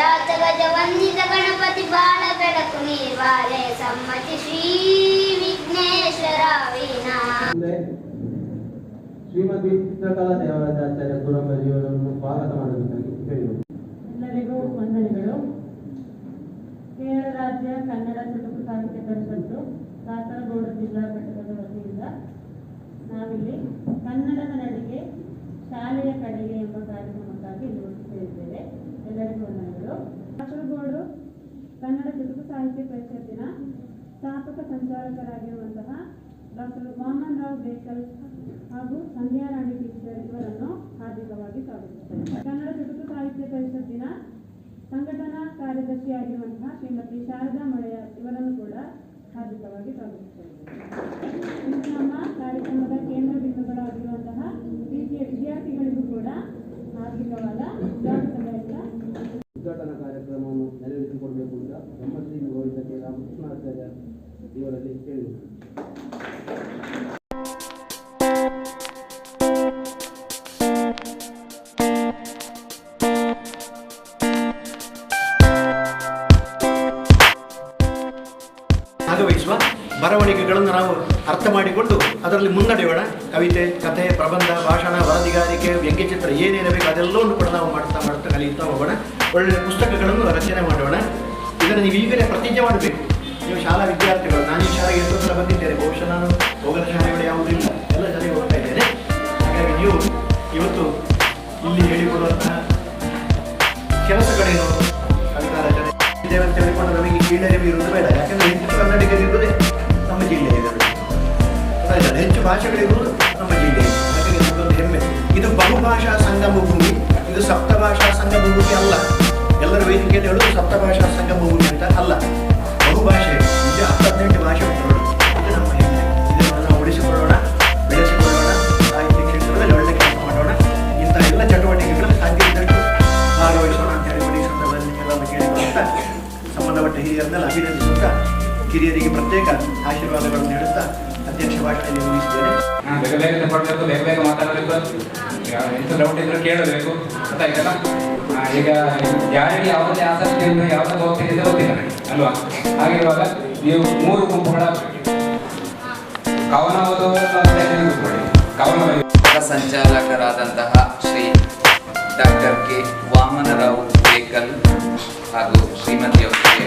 ರಾಜ ವಂದಿತ ಗಣಪತಿ ಬಾಳ ಬೆಳಕು ನೀರ್ವಾಲೆ ಸಮ್ಮತಿ ಶ್ರೀ ವಿಘ್ನೇಶ್ವರ ವೀಣಾ. ಶ್ರೀಮತಿ ಚಿತ್ರಕಲಾ ದೇವರಾಜಾಚಾರ್ಯ ಸುರಂಬಜಿಯವರನ್ನು ಸ್ವಾಗತ ಮಾಡುವುದಾಗಿ ಹೇಳಿದರು. ಎಲ್ಲರಿಗೂ ವಂದನೆಗಳು. ಕೇರಳ ರಾಜ್ಯ ಕನ್ನಡ ಚುಟುಕು ಸಾಹಿತ್ಯ ಪರಿಷತ್ತು ಕಾಸರಗೋಡು ಜಿಲ್ಲಾ ಘಟಕದ ವತಿಯಿಂದ ನಾವಿಲ್ಲಿ ಕನ್ನಡದ ನಡಿಗೆ ಶಾಲೆಯ ಕಡೆಗೆ ಎಂಬ ಇಲ್ಲಿ ಸೇರಿದ್ದೇವೆ ಎಲ್ಲರಿಗೂ ವಂದನೆಗಳು ಕಾಸರಗೋಡು ಕನ್ನಡ ತೆಲುಗು ಸಾಹಿತ್ಯ ಪರಿಷತ್ತಿನ ಸ್ಥಾಪಕ ಸಂಚಾಲಕರಾಗಿರುವಂತಹ ಡಾಕ್ಟರ್ ವಾಮನ್ ರಾವ್ ಬೇಕಲ್ ಹಾಗೂ ಸಂಧ್ಯಾ ರಾಣಿ ಟೀಚರ್ ಇವರನ್ನು ಹಾರ್ದಿಕವಾಗಿ ಸ್ವಾಗತಿಸುತ್ತೇನೆ. ಕನ್ನಡ ತೆಲುಗು ಸಾಹಿತ್ಯ ಪರಿಷತ್ತಿನ ಸಂಘಟನಾ ಕಾರ್ಯದರ್ಶಿಯಾಗಿರುವಂತಹ ಶ್ರೀಮತಿ ಶಾರದಾ ಮಳೆಯ ಇವರನ್ನು ಕೂಡ ಹಾರ್ದಿಕವಾಗಿ ಸ್ವಾಗತಿಸುತ್ತೇನೆ. ಇದು ನಮ್ಮ ಕಾರ್ಯಕ್ರಮದ ಕೇಂದ್ರ ಬಿಂದುಗಳಾಗಿರುವಂತಹ ರೀತಿಯ ವಿದ್ಯಾರ್ಥಿಗಳಿಗೂ ಕೂಡ ಉದ್ಘಾಟನಾ ಕಾರ್ಯಕ್ರಮವನ್ನು ನೆರವೇರಿಸಿಕೊಡಬೇಕು ಅಂತ ಬ್ರಹ್ಮಶ್ರೀ ಗೋವಿಂದಕ್ಕೆ ರಾಮಕೃಷ್ಣಾಚಾರ್ಯ ಇವರಲ್ಲಿ ಹೇಳಿದರು ಭಾಗವಹಿಸುವ ಬರವಣಿಗೆಗಳನ್ನು ನಾವು ಅರ್ಥ ಮಾಡಿಕೊಂಡು ಅದರಲ್ಲಿ ಮುನ್ನಡೆಯೋಣ. ಕವಿತೆ, ಕಥೆ, ಪ್ರಬಂಧ, ಭಾಷಣ, ವರದಿಗಾರಿಕೆ, ವ್ಯಂಗ್ಯಚಿತ್ರ ಏನೇನಬೇಕು ಅದೆಲ್ಲವನ್ನು ಕೂಡ ನಾವು ಮಾಡ್ತಾ ಮಾಡ್ತಾ ಕಲಿಯುತ್ತಾ ಹೋಗೋಣ. ಒಳ್ಳೆಯ ಪುಸ್ತಕಗಳನ್ನು ರಚನೆ ಮಾಡೋಣ. ಇದನ್ನು ನೀವು ಈಗಲೇ ಪ್ರತಿಜ್ಞೆ ಮಾಡಬೇಕು. ನೀವು ಶಾಲಾ ವಿದ್ಯಾರ್ಥಿಗಳು, ನಾನು ಈ ಶಾಲೆಗೆ ಎಷ್ಟು ಸಲ ಬಂದಿದ್ದೇನೆ. ಬಹುಶಃ ನಾನು ಹೋಗದ ಶಾಲೆಗಳು ಯಾವುದಿಲ್ಲ ಎಲ್ಲ ಜನರಿಗೆ ಹೋಗ್ತಾ ಇದ್ದೇನೆ. ಹಾಗಾಗಿ ನೀವು ಇವತ್ತು ಇಲ್ಲಿ ಹೇಳಿಕೊಡುವಂತಹ ಕೆಲಸಗಳೇನು ಕವಿತಾ ರಚನೆ. ಇದ್ದೇವೆ ಅಂತ ಹೇಳಿಕೊಂಡು ನಮಗೆ ಕೀಳರಿವು ಇರುವುದು ಬೇಡ. ಯಾಕಂದ್ರೆ ಹೆಚ್ಚು ಕನ್ನಡಿಗರಿರುವುದೇ ಜಿಲ್ಲೆಯಲ್ಲಿ? ಹೆಚ್ಚು ಭಾಷೆಗಳಿರುವುದು ನಮ್ಮ ಜಿಲ್ಲೆಯಲ್ಲಿ ಅದಕ್ಕೆ ಹೆಮ್ಮೆ ಇದು ಬಹುಭಾಷಾ ಸಂಗಮ ಭೂಮಿ ಇದು ಸಪ್ತಭಾಷಾ ಸಂಗಮ ಭೂಮಿ ಅಲ್ಲ ಎಲ್ಲರ ವೇದಿಕೆಯಲ್ಲಿ ಹೇಳೋದು ಸಪ್ತಭಾಷಾ ಸಂಗಮ ಭೂಮಿ ಅಂತ ಅಲ್ಲ ಬಹುಭಾಷೆ ಇದು ಹತ್ತದೆಂಟು ಭಾಷೆ ನಮ್ಮ ಒಳ್ಳೆ ಕೆಲಸ ಮಾಡೋಣ ಭಾಗವಹಿಸೋಣ ಅಂತ ಹೇಳಿ ಸಂಬಂಧಪಟ್ಟ ಹಿರಿಯರನ್ನೆಲ್ಲ ಅಭಿನಂದಿಸುತ್ತಾ ಕಿರಿಯರಿಗೆ ಪ್ರತ್ಯೇಕ ಆಶೀರ್ವಾದಗಳನ್ನು ನೀಡುತ್ತಾ ಅಧ್ಯಕ್ಷ ಭಾಷಣದಲ್ಲಿ ಮುಗಿಸಿದ್ದೇನೆ ಬೇಗ ಬೇಗ ತಗೊಳ್ಬೇಕು ಬೇಗ ಬೇಗ ಮಾತಾಡಬೇಕು ಈಗ ಎಂತ ಡೌಟ್ ಇದ್ರೆ ಕೇಳಬೇಕು ಗೊತ್ತಾಯ್ತಲ್ಲ ಈಗ ಯಾರಿಗೆ ಯಾವುದೇ ಆಸಕ್ತಿ ಉಂಟು ಯಾವುದೇ ಹೋಗ್ತಿದೆ ಗೊತ್ತಿಲ್ಲ ಅಲ್ವಾ ಹಾಗಿರುವಾಗ ನೀವು ಮೂರು ಗುಂಪುಗಳ ಕವನ ಓದುವವರು ಮತ್ತೆ ಕೂತ್ಕೊಳ್ಳಿ. ಕವನ. ಸಂಚಾಲಕರಾದಂತಹ ಶ್ರೀ ಡಾಕ್ಟರ್ ಕೆ ವಾಮನರಾವ್ ಬೇಕಲ್ ಹಾಗೂ ಶ್ರೀಮತಿಯವರಿಗೆ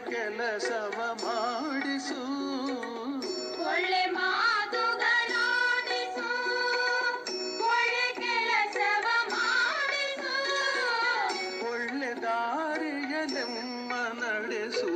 ಕೆಲಸವ ಮಾಡಿಸು ಒಳ್ಳೆ ಮಾತುಗಳಾಡಿಸು ಒಳ್ಳೆ ಕೆಲಸವ ಮಾಡಿಸು ಒಳ್ಳೆ ದಾರಿಯ ನಮ್ಮ ನಡೆಸು